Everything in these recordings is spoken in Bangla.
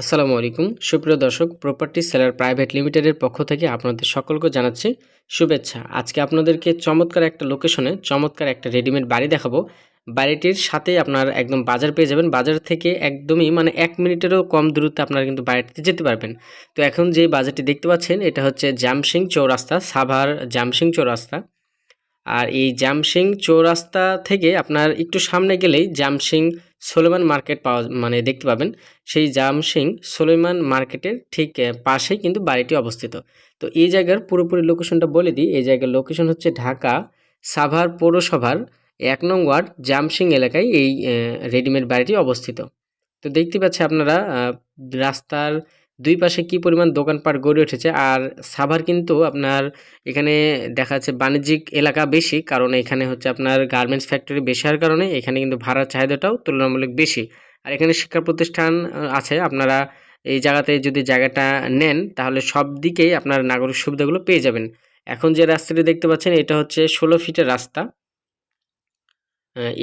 আসসালামু আলাইকুম। সুপ্রিয় দর্শক প্রপার্টি সেলার প্রাইভেট লিমিটেডের পক্ষ থেকে আপনাদের সকলকে জানাচ্ছি শুভেচ্ছা। আজকে আপনাদেরকে চমৎকার একটা লোকেশনে চমৎকার একটা রেডিমেড বাড়ি দেখাবো। বাড়িটির সাথে আপনার একদম বাজার পেয়ে যাবেন। বাজার থেকে একদমই মানে এক মিনিটেরও কম দূরত্বে আপনারা কিন্তু বাড়িটিতে যেতে পারবেন। তো এখন যে বাজারটি দেখতে পাচ্ছেন, এটা হচ্ছে জামসিং চৌরাস্তা, সাভার জামসিং চৌরাস্তা। আর এই জামসিং চৌরাস্তা থেকে আপনার একটু সামনে গেলেই জামসিং সোলেমান মার্কেট পাওয়া মানে দেখতে পাবেন, সেই জামসিং সোলেমান মার্কেটের ঠিক পাশেই কিন্তু বাড়িটি অবস্থিত। তো এই জায়গার পুরোপুরি লোকেশনটা বলে দিই, এই জায়গার লোকেশন হচ্ছে ঢাকা সাভার পৌরসভার এক নং ওয়ার্ড জামসিং এলাকায় এই রেডিমেড বাড়িটি অবস্থিত। তো দেখতে পাচ্ছি আপনারা রাস্তার দুই পাশে কি পরিমাণ দোকানপাট গড়ে উঠেছে? আর সাভার কিন্তু আপনার এখানে দেখা যাচ্ছে বাণিজ্যিক এলাকা বেশি, কারণ এখানে হচ্ছে আপনার গার্মেন্টস ফ্যাক্টরি বেশি হওয়ার কারণে এখানে কিন্তু ভাড়ার চাহিদাটাও তুলনামূলক বেশি। আর এখানে শিক্ষা প্রতিষ্ঠান আছে, আপনারা এই জায়গাতে যদি জায়গাটা নেন, তাহলে সব দিকেই আপনার নাগরিক সুবিধাগুলো পেয়ে যাবেন। এখন যে রাস্তাটি দেখতে পাচ্ছেন, এটা হচ্ছে ষোলো ফিটের রাস্তা।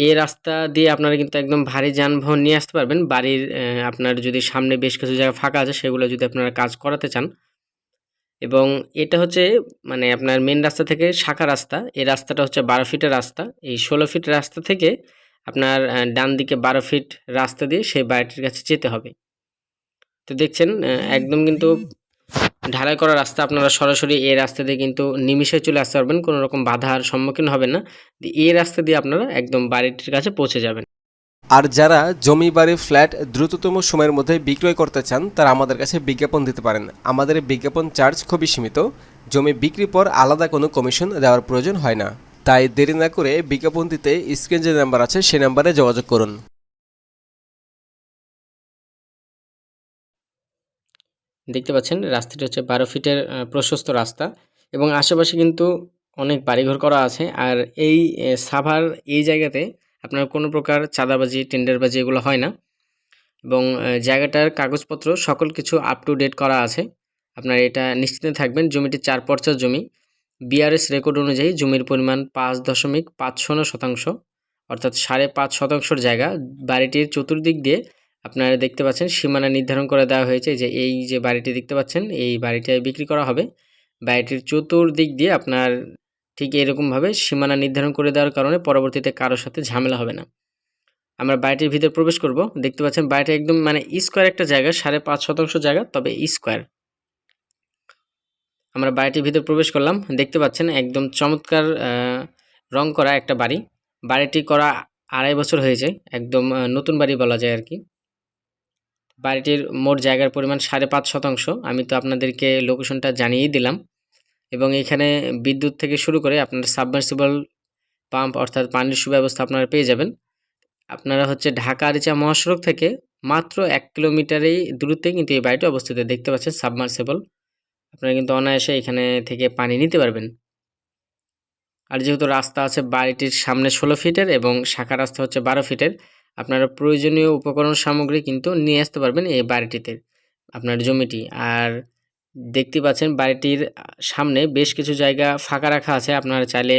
এই রাস্তা দিয়ে আপনারা কিন্তু একদম ভারী যানবাহন নিয়ে আসতে পারবেন। বাড়ির আপনার যদি সামনে বেশ কিছু জায়গা ফাঁকা আছে, সেগুলো যদি আপনারা কাজ করাতে চান। এবং এটা হচ্ছে মানে আপনার মেন রাস্তা থেকে শাখা রাস্তা। এই রাস্তাটা হচ্ছে বারো ফিটের রাস্তা। এই ষোলো ফিট রাস্তা থেকে আপনার ডান দিকে বারো ফিট রাস্তা দিয়ে সেই বাড়িটির কাছে যেতে হবে। তো দেখছেন একদম কিন্তু ঢালাই করা রাস্তা আপনারা সরাসরি এই রাস্তা দিয়ে কিন্তু নিমিষে চলে আসতে পারবেন, কোনো রকম বাধার সম্মুখীন হবেন না। এই রাস্তা দিয়ে আপনারা একদম বাড়িটির কাছে পৌঁছে যাবেন। আর যারা জমি বাড়ি, ফ্ল্যাট দ্রুততম সময়ের মধ্যে বিক্রয় করতে চান, তারা আমাদের কাছে বিজ্ঞাপন দিতে পারেন। আমাদের বিজ্ঞাপন চার্জ খুবই সীমিত। জমি বিক্রির পর আলাদা কোনো কমিশন দেওয়ার প্রয়োজন হয় না। তাই দেরি না করে বিজ্ঞাপন দিতে স্ক্রিন যে নাম্বার আছে সেই নাম্বারে যোগাযোগ করুন। দেখতে পাচ্ছেন, রাস্তাটি হচ্ছে বারো ফিটের প্রশস্ত রাস্তা এবং আশেপাশে কিন্তু অনেক বাড়িঘর করা আছে। আর এই সাভার এই জায়গাতে আপনার কোনো প্রকার চাঁদাবাজি, টেন্ডারবাজি এগুলো হয় না এবং জায়গাটার কাগজপত্র সকল কিছু আপ টু ডেট করা আছে। আপনার এটা নিশ্চিন্তে থাকবেন, জমিটি চার পর্চার জমি। বিআরএস রেকর্ড অনুযায়ী জমির পরিমাণ পাঁচ দশমিক পাঁচ শূন্য শতাংশ, অর্থাৎ সাড়ে পাঁচ শতাংশর জায়গা। বাড়িটির চতুর্দিক দিয়ে আপনারা দেখতে পাচ্ছেন সীমানা নির্ধারণ করে দেওয়া হয়েছে যে এই যে বাড়িটি দেখতে পাচ্ছেন, এই বাড়িটা বিক্রি করা হবে। বাড়িটির চতুর্দিক দিয়ে আপনার ঠিক এরকমভাবে সীমানা নির্ধারণ করে দেওয়ার কারণে পরবর্তীতে কারোর সাথে ঝামেলা হবে না। আমরা বাড়িটির ভিতরে প্রবেশ করব। দেখতে পাচ্ছেন বাড়িটা একদম মানে স্কোয়ার একটা জায়গা, সাড়ে পাঁচ শতাংশ জায়গা, তবে স্কোয়ার। আমরা বাড়িটির ভিতরে প্রবেশ করলাম। দেখতে পাচ্ছেন একদম চমৎকার রং করা একটা বাড়ি। বাড়িটি করা আড়াই বছর হয়েছে, একদম নতুন বাড়ি বলা যায় আর কি। বাড়িটির মোট জায়গার পরিমাণ সাড়ে পাঁচ শতাংশ। আমি তো আপনাদেরকে লোকেশনটা জানিয়েই দিলাম। এবং এখানে বিদ্যুৎ থেকে শুরু করে আপনার সাবমার্সিবল পাম্প অর্থাৎ পানির সুব্যবস্থা আপনারা পেয়ে যাবেন। আপনারা হচ্ছে ঢাকা আরিচা মহাসড়ক থেকে মাত্র এক কিলোমিটারেই দূরত্বে কিন্তু এই বাড়িটি অবস্থিত। দেখতে পাচ্ছেন সাবমার্সিবল আপনারা কিন্তু অনায়াসে এখানে থেকে পানি নিতে পারবেন। আর যেহেতু রাস্তা আছে বাড়িটির সামনে ষোলো ফিটের এবং শাখা রাস্তা হচ্ছে বারো ফিটের আপনারা প্রয়োজনীয় উপকরণ সামগ্রী কিন্তু নিয়ে আসতে পারবেন এই বাড়িটিতে, আপনার জমিটি। আর দেখতে পাচ্ছেন বাড়িটির সামনে বেশ কিছু জায়গা ফাঁকা রাখা আছে, আপনারা চাইলে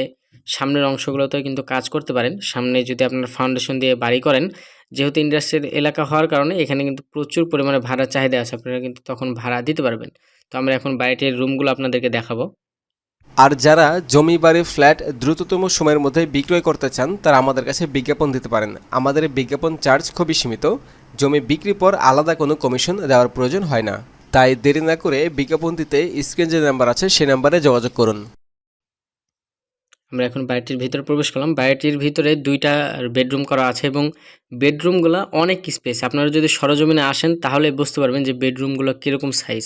সামনের অংশগুলোতেও কিন্তু কাজ করতে পারেন। সামনে যদি আপনার ফাউন্ডেশন দিয়ে বাড়ি করেন, যেহেতু ইন্ডাস্ট্রিয়াল এলাকা হওয়ার কারণে এখানে কিন্তু প্রচুর পরিমাণে ভাড়ার চাহিদা আছে, আপনারা কিন্তু তখন ভাড়া দিতে পারবেন। তো আমরা এখন বাড়িটির রুমগুলো আপনাদেরকে দেখাবো। আর যারা জমি বাড়ি ফ্ল্যাট দ্রুততম সময়ের মধ্যে বিক্রয় করতে চান, তারা আমাদের কাছে বিজ্ঞাপন দিতে পারেন। আমাদের বিজ্ঞাপন চার্জ খুবই সীমিত। জমি বিক্রির পর আলাদা কোনো কমিশন দেওয়ার প্রয়োজন হয় না। তাই দেরি না করে বিজ্ঞাপন দিতে স্ক্রিন যে নাম্বার আছে সেই নাম্বারে যোগাযোগ করুন। আমরা এখন বাড়িটির ভিতরে প্রবেশ করলাম। বাড়িটির ভিতরে দুইটা বেডরুম করা আছে এবং বেডরুমগুলো অনেক স্পেস। আপনারা যদি সরজমিনে আসেন, তাহলে বুঝতে পারবেন যে বেডরুমগুলো কীরকম সাইজ।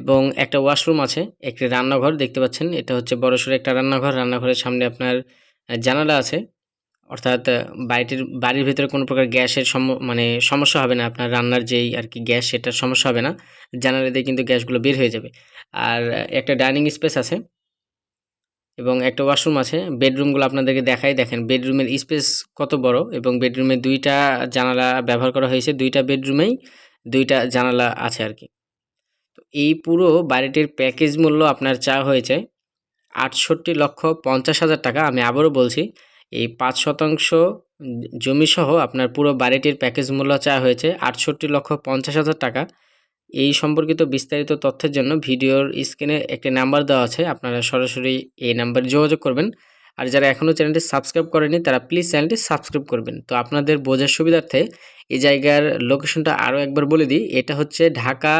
এবং একটা ওয়াশরুম আছে, একটি রান্নাঘর দেখতে পাচ্ছেন। এটা হচ্ছে বড়সড় একটা রান্নাঘর। রান্নাঘরের সামনে আপনার জানালা আছে। অর্থাৎ বাড়িটির, বাড়ির ভিতরে কোনো প্রকার গ্যাসের সম মানে সমস্যা হবে না। আপনার রান্নার যেই আর কি গ্যাস, সেটার সমস্যা হবে না। জানালা দিয়ে কিন্তু গ্যাসগুলো বের হয়ে যাবে। আর একটা ডাইনিং স্পেস আছে এবং একটা ওয়াশরুম আছে। বেডরুমগুলো আপনাদেরকে দেখাই। দেখেন, বেডরুমের স্পেস কত বড় এবং বেডরুমে দুইটা জানালা ব্যবহার করা হয়েছে। দুইটা বেডরুমেই দুইটা জানালা আছে আর কি। এই পুরো বাড়িটির প্যাকেজ মূল্য আপনার চা হয়েছে আটষট্টি লক্ষ পঞ্চাশ হাজার টাকা। আমি আবারও বলছি, এই পাঁচ শতাংশ জমি সহ আপনার পুরো বাড়িটির প্যাকেজ মূল্য চা হয়েছে আটষট্টি লক্ষ পঞ্চাশ হাজার টাকা। এই সম্পর্কিত বিস্তারিত তথ্যের জন্য ভিডিওর স্ক্রিনে একটি নাম্বার দেওয়া আছে, আপনারা সরাসরি এই নাম্বারে যোগাযোগ করবেন। আর যারা এখনও চ্যানেলটি সাবস্ক্রাইব করেনি তারা প্লিজ চ্যানেলটি সাবস্ক্রাইব করবেন। তো আপনাদের বোঝার সুবিধার্থে এই জায়গার লোকেশনটা আরও একবার বলে দিই, এটা হচ্ছে ঢাকা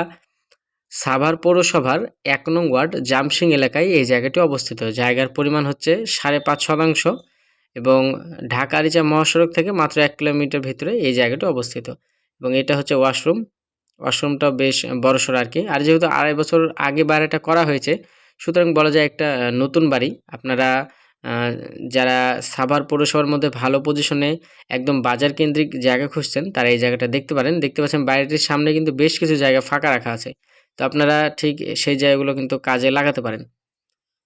সাভার পৌরসভার এক নং ওয়ার্ড জামসিং এলাকায় এই জায়গাটি অবস্থিত। জায়গার পরিমাণ হচ্ছে সাড়ে পাঁচ শতাংশ এবং ঢাকা আরিচা মহাসড়ক থেকে মাত্র এক কিলোমিটার ভিতরে এই জায়গাটি অবস্থিত এবং এটা হচ্ছে ওয়াশরুম। ওয়াশরুমটা বেশ বড়সড় আর কি। আর যেহেতু আড়াই বছর আগে বাড়িটা করা হয়েছে, সুতরাং বলা যায় একটা নতুন বাড়ি। আপনারা যারা সাভার পৌরসভার মধ্যে ভালো পজিশনে একদম বাজার কেন্দ্রিক জায়গা খুঁজছেন, তারা এই জায়গাটা দেখতে পারেন। দেখতে পাচ্ছেন বাড়িটির সামনে কিন্তু বেশ কিছু জায়গা ফাঁকা রাখা আছে। তো আপনারা ঠিক সেই জায়গাগুলো কিন্তু কাজে লাগাতে পারেন।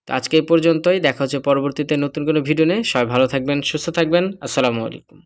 তো আজকে এই পর্যন্তই। দেখা হচ্ছে পরবর্তীতে নতুন কোনো ভিডিও নিয়ে। সবাই ভালো থাকবেন, সুস্থ থাকবেন। আসসালামু আলাইকুম।